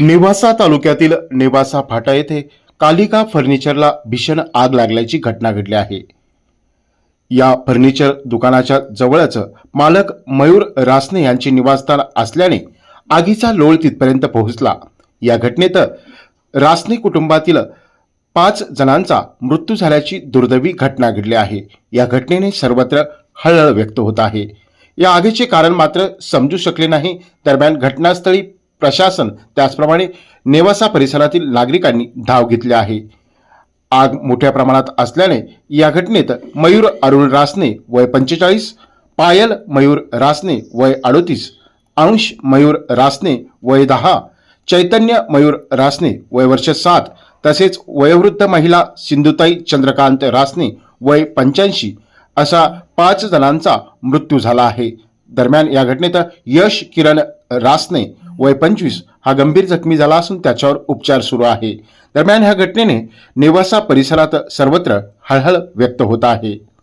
नेवासा तालुक्यातील नेवासा फाटा येथे कालिका फर्निचरला भीषण आग लागल्याची घटना घडली आहे. या फर्निचर दुकानाच्या जवळच मालक मयूर रासने यांचे निवासस्थान असल्याने आगीचा लोळ तिथपर्यंत पोहोचला. या घटनेत रासने कुटुंबातील पाच जणांचा मृत्यू झाल्याची दुर्दैवी घटना घडली आहे. या घटनेने सर्वत्र हळहळ व्यक्त होत आहे. या आगीचे कारण मात्र समजू शकले नाही. दरम्यान घटनास्थळी प्रशासन त्याचप्रमाणे नेवासा परिसरातील नागरिकांनी धाव घेतली आहे. आग मोठ्या प्रमाणात असल्याने या घटनेत मयूर अरुण रासने वय पंचेचाळीस पायल मयूर रासने वय अडोतीस अंश मयूर रासने वय दहा चैतन्य मयूर रासने वय वर्ष सात तसेच वयोवृद्ध महिला सिंधुताई चंद्रकांत रासने वय पंच्याऐंशी असा पाच जणांचा मृत्यू झाला आहे. दरम्यान या घटनेत यश किरण रासने वय पंचवीस हा गंभीर जखमी झाला असून त्याच्यावर उपचार सुरू आहे. दरम्यान ह्या घटनेने नेवासा परिसरात सर्वत्र हळहळ व्यक्त होत आहे.